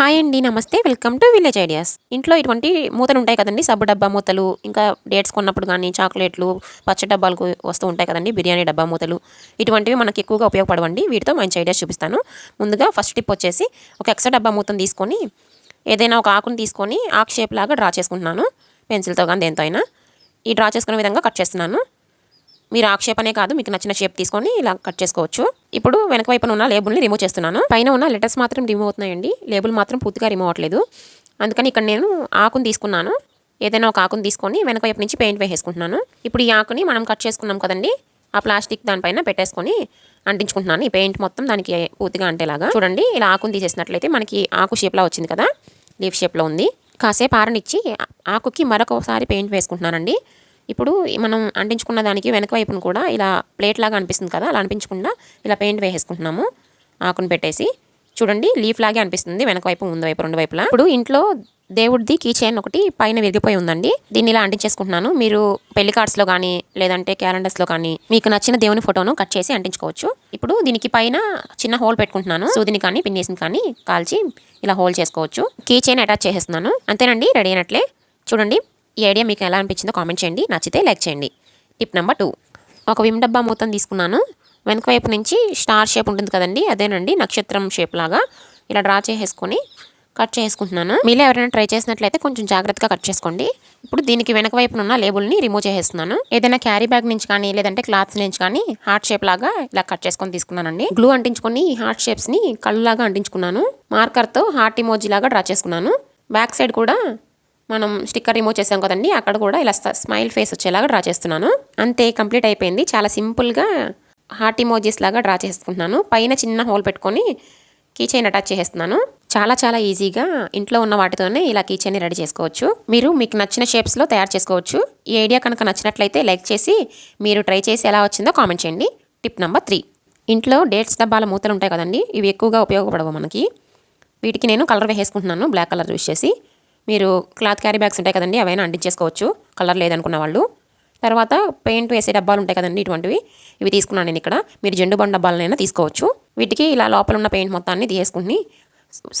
Hi అండి నమస్తే. Welcome to village ideas. ఇంట్లో ఇటువంటి మూతలు ఉంటాయి కదండి సబ్బు డబ్బా మూతలు ఇంకా డేట్స్ కొన్నప్పుడు కానీ చాక్లెట్లు పచ్చ డబ్బాలకు వస్తూ ఉంటాయి కదండి బిర్యానీ డబ్బా మూతలు. ఇటువంటివి మనకి ఎక్కువగా ఉపయోగపడవండి. వీటితో మంచి ఐడియాస్ చూపిస్తాను. ముందుగా ఫస్ట్ టిప్ వచ్చేసి ఒక ఎక్స్ట్రా డబ్బా మూతను తీసుకొని ఏదైనా ఒక ఆకును తీసుకొని ఆకు షేప్ లాగా డ్రా చేసుకుంటున్నాను. పెన్సిల్తో కానీ దేంతో అయినా. ఈ డ్రా చేసుకునే విధంగా కట్ చేస్తున్నాను. మీరు ఆ కాదు మీకు నచ్చిన షేప్ తీసుకొని ఇలా కట్ చేసుకోవచ్చు. ఇప్పుడు వెనక వైపున ఉన్న లేబుల్ని రిమూవ్ చేస్తున్నాను. పైన ఉన్న లెటర్స్ మాత్రం రిమూవ్ అవుతున్నాయండి. లేబుల్ మాత్రం పూర్తిగా రిమూవ్ అవ్వట్లేదు. అందుకని ఇక్కడ నేను ఆకుని తీసుకున్నాను. ఏదైనా ఒక ఆకుని తీసుకొని వెనక వైపు నుంచి పెయింట్ వేసేసుకుంటున్నాను. ఇప్పుడు ఈ ఆకుని మనం కట్ చేసుకున్నాం కదండి ఆ ప్లాస్టిక్ దానిపైన పెట్టేసుకొని అంటించుకుంటున్నాను. ఈ పెయింట్ మొత్తం దానికి పూర్తిగా అంటేలాగా. చూడండి ఇలా ఆకుని తీసేసినట్లయితే మనకి ఆకు షేప్లా వచ్చింది కదా లీఫ్ షేప్లో ఉంది. కాసేపు ఆరనిచ్చి ఆకుకి మరొకసారి పెయింట్ వేసుకుంటున్నానండి. ఇప్పుడు మనం అంటించుకున్న దానికి వెనక వైపును కూడా ఇలా ప్లేట్ లాగా అనిపిస్తుంది కదా అలా అనిపించకుండా ఇలా పెయింట్ వేసేసుకుంటున్నాము ఆకును పెట్టేసి. చూడండి లీఫ్ లాగే అనిపిస్తుంది వెనక వైపు ముందు వైపు రెండు వైపులా. ఇప్పుడు ఇంట్లో దేవుడిది కీ చైన్ ఒకటి పైన విరిగిపోయి ఉందండి. దీన్ని ఇలా అంటించేసుకుంటున్నాను. మీరు పెళ్ళి కార్డ్స్లో కానీ లేదంటే క్యాలెండర్స్లో కానీ మీకు నచ్చిన దేవుని ఫోటోను కట్ చేసి అంటించుకోవచ్చు. ఇప్పుడు దీనికి పైన చిన్న హోల్ పెట్టుకుంటున్నాను. సూదిని కానీ పిన్నేసిని కానీ కాల్చి ఇలా హోల్ చేసుకోవచ్చు. కీ చైన్ అటాచ్ చేసేస్తున్నాను. అంతేనండి రెడీ అయినట్లే. చూడండి ఈ ఐడియా మీకు ఎలా అనిపించిందో కామెంట్ చేయండి. నచ్చితే లైక్ చేయండి. Tip number two. ఒక విమ్ డబ్బా మూతను తీసుకున్నాను. వెనక వైపు నుంచి స్టార్ షేప్ ఉంటుంది కదండి అదేనండి నక్షత్రం షేప్ లాగా ఇలా డ్రా చేసేసుకొని కట్ చేసుకుంటున్నాను మీలో ఎవరైనా ట్రై చేసినట్లయితే కొంచెం జాగ్రత్తగా కట్ చేసుకోండి. ఇప్పుడు దీనికి వెనక వైపున ఉన్న లేబుల్ని రిమూవ్ చేసేస్తున్నాను. ఏదైనా క్యారీ బ్యాగ్ నుంచి కానీ లేదంటే క్లాత్స్ నుంచి కానీ హార్ట్ షేప్ లాగా ఇలా కట్ చేసుకొని తీసుకున్నానండి. గ్లూ అంటించుకొని ఈ హార్ట్ షేప్స్ని కళ్ళులాగా అంటించుకున్నాను. మార్కర్తో హార్ట్ ఇమోజీ లాగా డ్రా చేసుకున్నాను. బ్యాక్ సైడ్ కూడా మనం స్టిక్కర్ రిమూవ్ చేసాం కదండి అక్కడ కూడా ఇలా స్మైల్ ఫేస్ వచ్చేలాగా డ్రా చేస్తున్నాను. అంతే కంప్లీట్ అయిపోయింది. చాలా సింపుల్గా హార్ట్ ఇమోజీస్ లాగా డ్రా చేసుకుంటున్నాను పైన చిన్న హోల్ పెట్టుకొని కీచైన్ అటాచ్ చేసేస్తున్నాను. చాలా చాలా ఈజీగా ఇంట్లో ఉన్న వాటితోనే ఇలా కీచైన్ రెడీ చేసుకోవచ్చు. మీరు మీకు నచ్చిన షేప్స్లో తయారు చేసుకోవచ్చు. ఈ ఐడియా కనుక నచ్చినట్లయితే లైక్ చేసి మీరు ట్రై చేసి ఎలా వచ్చిందో కామెంట్ చేయండి. Tip number three. ఇంట్లో డేట్స్ డబ్బాల మూతలు ఉంటాయి కదండి ఇవి ఎక్కువగా ఉపయోగపడవు మనకి. వీటికి నేను కలర్ వేసేసుకుంటున్నాను బ్లాక్ కలర్ యూస్ చేసి. మీరు క్లాత్ క్యారీ బ్యాగ్స్ ఉంటాయి కదండి అవైనా అంటించేసుకోవచ్చు. కలర్ లేదనుకున్న వాళ్ళు. తర్వాత పెయింట్ వేసే డబ్బాలు ఉంటాయి కదండి ఇటువంటివి. ఇవి తీసుకున్నాను నేను ఇక్కడ. మీరు జెండు బండ్ డబ్బాలనైనా తీసుకోవచ్చు. వీటికి ఇలా లోపల ఉన్న పెయింట్ మొత్తాన్ని తీసుకుని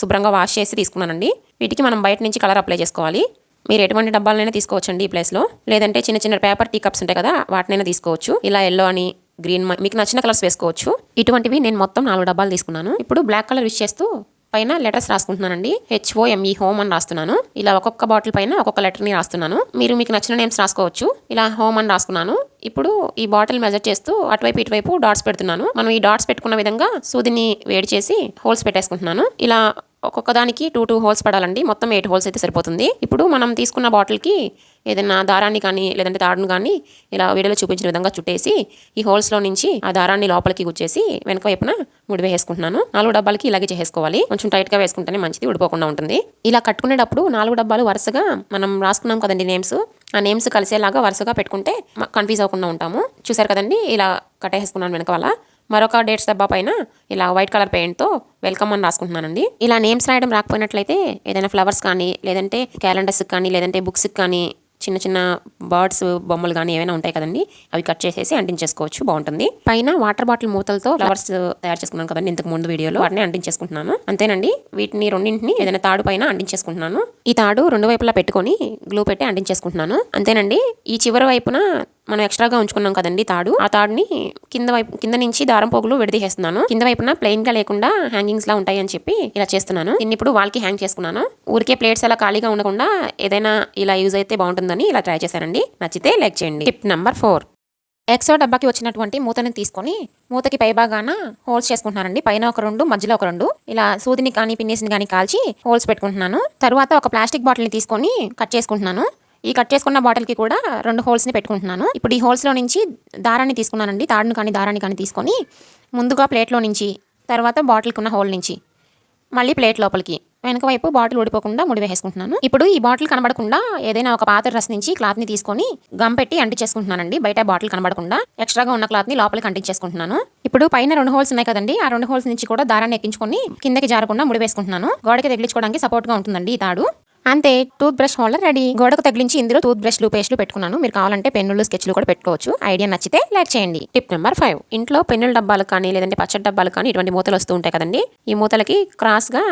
శుభ్రంగా వాష్ చేసి తీసుకున్నానండి. వీటికి మనం బయట నుంచి కలర్ అప్లై చేసుకోవాలి. మీరు ఎటువంటి డబ్బాలనైనా తీసుకోవచ్చండి ఈ ప్లేస్లో లేదంటే చిన్న చిన్న పేపర్ టీ కప్స్ ఉంటాయి కదా వాటినైనా తీసుకోవచ్చు. ఇలా ఎల్లో అని గ్రీన్ మీకు నచ్చిన కలర్స్ వేసుకోవచ్చు. ఇటువంటివి నేను మొత్తం నాలుగు డబ్బాలు తీసుకున్నాను. ఇప్పుడు బ్లాక్ కలర్ విష్ చేస్తూ పైన లెటర్స్ రాసుకుంటున్నానండి. హెచ్ఓఎంఈ హోమ్ అని రాస్తున్నాను. ఇలా ఒక్కొక్క బాటిల్ పైన ఒక్కొక్క లెటర్ని రాస్తున్నాను. మీరు మీకు నచ్చిన నేమ్స్ రాసుకోవచ్చు. ఇలా హోమ్ అని రాసుకున్నాను. ఇప్పుడు ఈ బాటిల్ మెజర్ చేస్తూ అటువైపు ఇటువైపు డాట్స్ పెడుతున్నాను. మనం ఈ డాట్స్ పెట్టుకున్న విధంగా సూదిని వేడి చేసి హోల్స్ పెట్టేసుకుంటున్నాను. ఇలా ఒక్కొక్క దానికి టూ టూ హోల్స్ పడాలండి. మొత్తం ఎయిట్ హోల్స్ అయితే సరిపోతుంది. ఇప్పుడు మనం తీసుకున్న బాటిల్కి ఏదైనా దారాన్ని కానీ లేదంటే తాడును కానీ ఇలా వీడియోలో చూపించిన విధంగా చుట్టేసి ఈ హోల్స్లో నుంచి ఆ దారాన్ని లోపలికి గుచ్చేసి వెనక వైపున ముడి వేసుకుంటున్నాను. నాలుగు డబ్బాలకి ఇలాగే చేసుకోవాలి కొంచెం టైట్గా వేసుకుంటేనే మంచిది ఊడిపోకుండా ఉంటుంది. ఇలా కట్టుకునేటప్పుడు నాలుగు డబ్బాలు వరుసగా మనం రాసుకున్నాం కదండి నేమ్స్ ఆ నేమ్స్ కలిసేలాగా వరుసగా పెట్టుకుంటే కన్ఫ్యూజ్ అవ్వకుండా ఉంటాము. చూసారు కదండి? ఇలా కట్టేసుకున్నాను వెనక వల్ల మరొక డేట్స్ డబ్బా పైన ఇలా వైట్ కలర్ పెయింట్తో వెల్కమ్ అని రాసుకుంటున్నానండి. ఇలా నేమ్స్ రాయడం రాకపోయినట్లయితే ఏదైనా ఫ్లవర్స్ కానీ లేదంటే క్యాలెండర్స్ కానీ లేదంటే బుక్స్కి కానీ చిన్న చిన్న బర్డ్స్ బొమ్మలు కానీ ఏమైనా ఉంటాయి కదండి అవి కట్ చేసేసి అంటించేసుకోవచ్చు. బాగుంటుంది. పైన వాటర్ బాటిల్ మూతలతో ఫ్లవర్స్ తయారు చేసుకున్నాను కదండి ఇంతకు ముందు వీడియోలో. వాటిని అంటించేసుకుంటున్నాను. అంతేనండి. వీటిని రెండింటిని ఏదైనా తాడు పైన అంటించేసుకుంటున్నాను. ఈ తాడు రెండు వైపులా పెట్టుకొని గ్లూ పెట్టి అంటించేసుకుంటున్నాను. అంతేనండి. ఈ చివరి వైపున మనం ఎక్స్ట్రాగా ఉంచుకున్నాం కదండి తాడు. ఆ తాడుని కింద వైపు కింద నుంచి దారం పోగులు విడదీసేస్తున్నాను. కింద వైపున ప్లెయిన్గా లేకుండా హ్యాంగింగ్స్ లా ఉంటాయి అని చెప్పి ఇలా చేస్తున్నాను. దీన్ని ఇప్పుడు వాళ్ళకి హ్యాంగ్ చేసుకున్నాను. ఊరికే ప్లేట్స్ అలా ఖాళీగా ఉండకుండా ఏదైనా ఇలా యూజ్ అయితే బాగుంటుందని ఇలా ట్రై చేశానండి. నచ్చితే లైక్ చేయండి. టిప్ నెంబర్ ఫోర్ ఎక్సో డబ్బాకి వచ్చినటువంటి మూతని తీసుకొని మూతకి పైభాగాన హోల్స్ చేసుకుంటున్నానండి. పైన ఒక రెండు మధ్యలో ఒక రెండు. ఇలా సూదిని కానీ పిన్నేసిని కానీ కాల్చి హోల్స్ పెట్టుకుంటున్నాను. తర్వాత ఒక ప్లాస్టిక్ బాటిల్ని తీసుకొని కట్ చేసుకుంటున్నాను. ఈ కట్ చేసుకున్న బాటిల్కి కూడా రెండు హోల్స్ని పెట్టుకుంటున్నాను. ఇప్పుడు ఈ హోల్స్లో నుంచి దారాన్ని తీసుకున్నానండి. తాడును కానీ దారాన్ని కానీ తీసుకొని ముందుగా ప్లేట్లో నుంచి తర్వాత బాటిల్కి ఉన్న హోల్ నుంచి మళ్ళీ ప్లేట్ లోపలికి వెనక వైపు బాటిల్ ఊడిపోకుండా ముడి వేసుకుంటున్నాను. ఇప్పుడు ఈ బాటిల్ కనబడకుండా ఏదైనా ఒక పాత డ్రెస్ నుంచి క్లాత్ని తీసుకొని గమ్ పెట్టి అంటించేసుకుంటున్నానండి బయట బాటిల్ కనబడకుండా ఎక్స్ట్రాగా ఉన్న క్లాత్ని లోపలికి అంటించేసుకుంటున్నాను ఇప్పుడు పైన రెండు హోల్స్ ఉన్నాయి కదండి. ఆ రెండు హోల్స్ నుంచి కూడా దారాన్ని ఎక్కించుకొని కిందకి జారకుండా ముడి వేసుకుంటున్నాను గోడకి తగిలించుకోవడానికి సపోర్ట్గా ఉంటుందండి ఈ తాడు. అంతే టూత్ బ్రష్ హోల్డర్ రెడీ. గోడకు తగిలించి ఇందులో టూత్ బ్రష్లు పేస్ట్లు పెట్టుకున్నాను. మీరు కావాలంటే పెన్నులు స్కెచ్లు కూడా పెట్టుకోవచ్చు. ఐడియా నచ్చితే లైక్ చేయండి. Tip number five. ఇంట్లో పెన్నుల డబ్బాలు కానీ లేదంటే పచ్చడి డబ్బాలు కానీ ఇటువంటి మూతలు వస్తూ ఉంటాయి కదండి. ఈ మూతలకి క్రాస్గా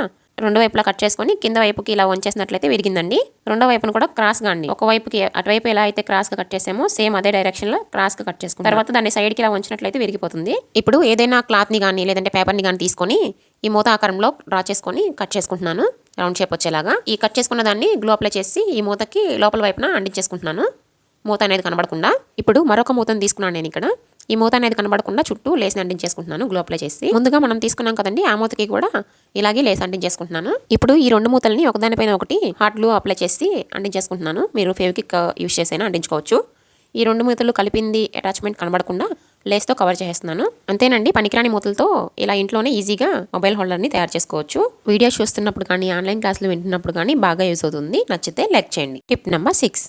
రెండు వైపులా కట్ చేసుకొని కింద వైపుకి ఇలా వంచేసినట్లయితే విరిగిందండి. రెండో వైపును కూడా క్రాస్గా అండి. ఒక వైపుకి అటువైపు ఎలా అయితే క్రాస్గా కట్ చేసామో సేమ్ అదే డైరెక్షన్లో క్రాస్గా కట్ చేసుకుంటాం తర్వాత దాన్ని సైడ్కి ఇలా వంచినట్లయితే విరిగిపోతుంది. ఇప్పుడు ఏదైనా క్లాత్ని కానీ లేదంటే పేపర్ని కానీ తీసుకొని ఈ మూత ఆకారంలో డ్రా చేసుకొని కట్ చేసుకుంటున్నాను. రౌండ్ షేప్ వచ్చేలాగా. ఈ కట్ చేసుకున్న దాన్ని గ్లో అప్లై చేసి ఈ మూతకి లోపల వైపున అంటించేసుకుంటున్నాను. మూత అనేది కనబడకుండా. ఇప్పుడు మరొక మూతను తీసుకున్నాను నేను ఇక్కడ. ఈ మూత అనేది కనబడకుండా చుట్టూ లేస్ అంటించేసుకుంటున్నాను గ్లో అప్లై చేసి. ముందుగా మనం తీసుకున్నాం కదండి ఆ మూతకి కూడా ఇలాగే లేస్ అంటించేసుకుంటున్నాను. ఇప్పుడు ఈ రెండు మూతల్ని ఒకదానిపైన ఒకటి హాట్ గ్లూ అప్లై చేసి అంటించేసుకుంటున్నాను. మీరు ఫేవికిక్ యూస్ చేసైనా అంటించుకోవచ్చు. ఈ రెండు మూతలు కలిపింది అటాచ్మెంట్ కనబడకుండా లేస్తో కవర్ చేసేస్తున్నాను. అంతేనండి పనికిరాని మూతలతో ఇలా ఇంట్లోనే ఈజీగా మొబైల్ హోల్డర్ని తయారు చేసుకోవచ్చు. వీడియో చూస్తున్నప్పుడు కానీ ఆన్లైన్ క్లాసులు వింటున్నప్పుడు కానీ బాగా యూస్ అవుతుంది. నచ్చితే లైక్ చేయండి. Tip number six.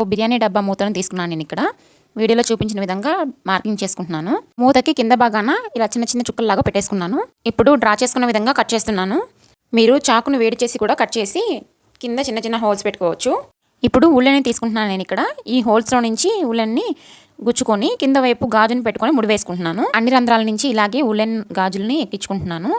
ఓ బిర్యానీ డబ్బా మూతను తీసుకున్నాను నేను ఇక్కడ. వీడియోలో చూపించిన విధంగా మార్కింగ్ చేసుకుంటున్నాను. మూతకి కింద భాగాన ఇలా చిన్న చిన్న చుక్కల్లాగా పెట్టేసుకున్నాను. ఇప్పుడు డ్రా చేసుకున్న విధంగా కట్ చేస్తున్నాను. మీరు చాకును వేడి చేసి కూడా కట్ చేసి కింద చిన్న చిన్న హోల్స్ పెట్టుకోవచ్చు. ఇప్పుడు ఉల్లెని తీసుకుంటున్నాను నేను ఇక్కడ. ఈ హోల్స్లో నుంచి ఉల్లెన్ని గుచ్చుకొని కింద వైపు గాజుని పెట్టుకొని ముడి వేసుకుంటున్నాను. అన్ని రంధ్రాల నుంచి ఇలాగే ఉల్లెన్ గాజుల్ని ఎక్కించుకుంటున్నాను.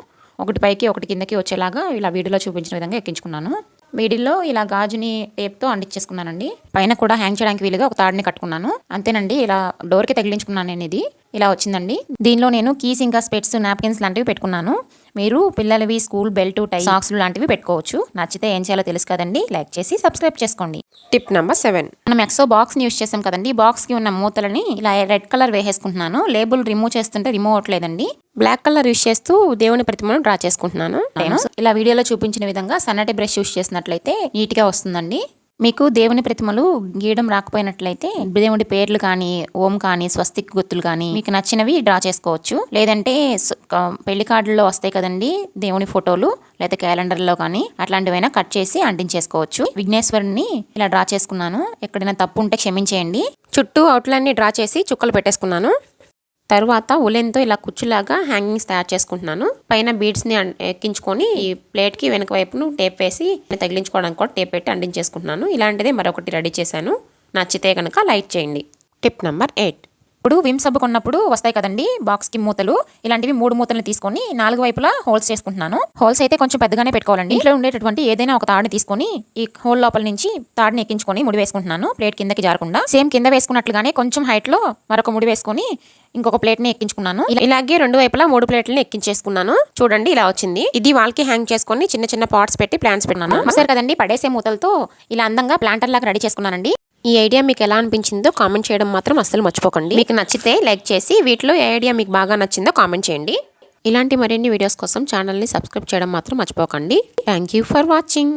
ఒకటి పైకి ఒకటి కిందకి వచ్చేలాగా ఇలా వీడియోలో చూపించిన విధంగా ఎక్కించుకున్నాను. వీడిల్లో ఇలా గాజుని టేప్తో అంటించేసుకున్నానండి. పైన కూడా హ్యాంగ్ చేయడానికి వీలుగా ఒక తాడిని కట్టుకున్నాను. అంతేనండి ఇలా డోర్కి తగిలించుకున్నాను నేను ఇది. ఇలా వచ్చిందండి. దీనిలో నేను కీస్ ఇంకా స్పెట్స్ నాప్కిన్స్ లాంటివి పెట్టుకున్నాను. మీరు పిల్లలవి స్కూల్ బెల్ట్ టై సాక్స్ లాంటివి పెట్టుకోవచ్చు. నచ్చితే ఏం చేయాలో తెలుసు కదండి. లైక్ చేసి సబ్స్క్రైబ్ చేసుకోండి. Tip number seven. మనం ఎక్సో బాక్స్ని యూస్ చేసాం కదండి. బాక్స్కి ఉన్న మూతలని ఇలా రెడ్ కలర్ వేసేసుకుంటున్నాను. లేబుల్ రిమూవ్ చేస్తుంటే రిమూవ్ అవ్వట్లేదండి. బ్లాక్ కలర్ యూస్ చేస్తూ దేవుని ప్రతిమను డ్రా చేసుకుంటున్నాను. నేను ఇలా వీడియోలో చూపించిన విధంగా సన్నటి బ్రష్ యూస్ చేసినట్లయితే నీట్గా వస్తుందండి. మీకు దేవుని ప్రతిమలు గీయడం రాకపోయినట్లయితే దేవుడి పేర్లు కానీ ఓం కానీ స్వస్తిక్ గుర్తులు కానీ మీకు నచ్చినవి డ్రా చేసుకోవచ్చు. లేదంటే పెళ్ళి కార్డుల్లో వస్తాయి కదండి దేవుని ఫోటోలు లేదా క్యాలెండర్లో కానీ అట్లాంటివైనా కట్ చేసి అంటించేసుకోవచ్చు. విఘ్నేశ్వరుని ఇలా డ్రా చేసుకున్నాను. ఎక్కడైనా తప్పు ఉంటే క్షమించేయండి. చుట్టూ అవుట్లైన్ని డ్రా చేసి చుక్కలు పెట్టేసుకున్నాను. తరువాత ఉలెన్తో ఇలా కుచ్చులాగా హ్యాంగింగ్స్ తయారు చేసుకుంటున్నాను. పైన బీడ్స్ని ఎక్కించుకొని ఈ ప్లేట్కి వెనక వైపును టేప్ వేసి తగిలించుకోవడానికి కూడా టేప్ పెట్టి అంటించేసుకుంటున్నాను. ఇలాంటిదే మరొకటి రెడీ చేశాను. నచ్చితే కనుక లైక్ చేయండి. Tip number eight. ఇప్పుడు విమ్ సబ్బు కొన్నప్పుడు వస్తాయి కదండి బాక్స్కి మూతలు. ఇలాంటివి మూడు మూతలు తీసుకొని నాలుగు వైపులా హోల్స్ చేసుకుంటున్నాను. హోల్స్ అయితే కొంచెం పెద్దగానే పెట్టుకోవాలండి. ఇంట్లో ఉండేటటువంటి ఏదైనా ఒక తాడుని తీసుకొని ఈ హోల్ లోపల నుంచి తాడుని ఎక్కించుకొని ముడి వేసుకుంటున్నాను ప్లేట్ కిందకి జారకుండా. సేమ్ కింద వేసుకున్నట్లుగానే కొంచెం హైట్లో మరొక ముడి వేసుకొని ఇంకొక ప్లేట్ని ఎక్కించుకున్నాను. ఇలా- ఇలాగే రెండు వైపులా మూడు ప్లేట్లని ఎక్కించేసుకున్నాను. చూడండి ఇలా వచ్చింది. ఇది వాళ్ళకి హ్యాంగ్ చేసుకొని చిన్న చిన్న పాట్స్ పెట్టి ప్లాంట్స్ పెట్టినాను సరే కదండి పడేసే మూతలతో ఇలా అందంగా ప్లాంటర్ లాగా రెడీ చేసుకున్నానండి. ఈ ఐడియా మీకు ఎలా అనిపించిందో కామెంట్ చేయడం మాత్రం అస్సలు మర్చిపోకండి. మీకు నచ్చితే లైక్ చేసి వీటిలో ఏ ఐడియా మీకు బాగా నచ్చిందో కామెంట్ చేయండి. ఇలాంటి మరిన్ని వీడియోస్ కోసం ఛానల్ని సబ్స్క్రైబ్ చేయడం మాత్రం మర్చిపోకండి. Thank you for watching.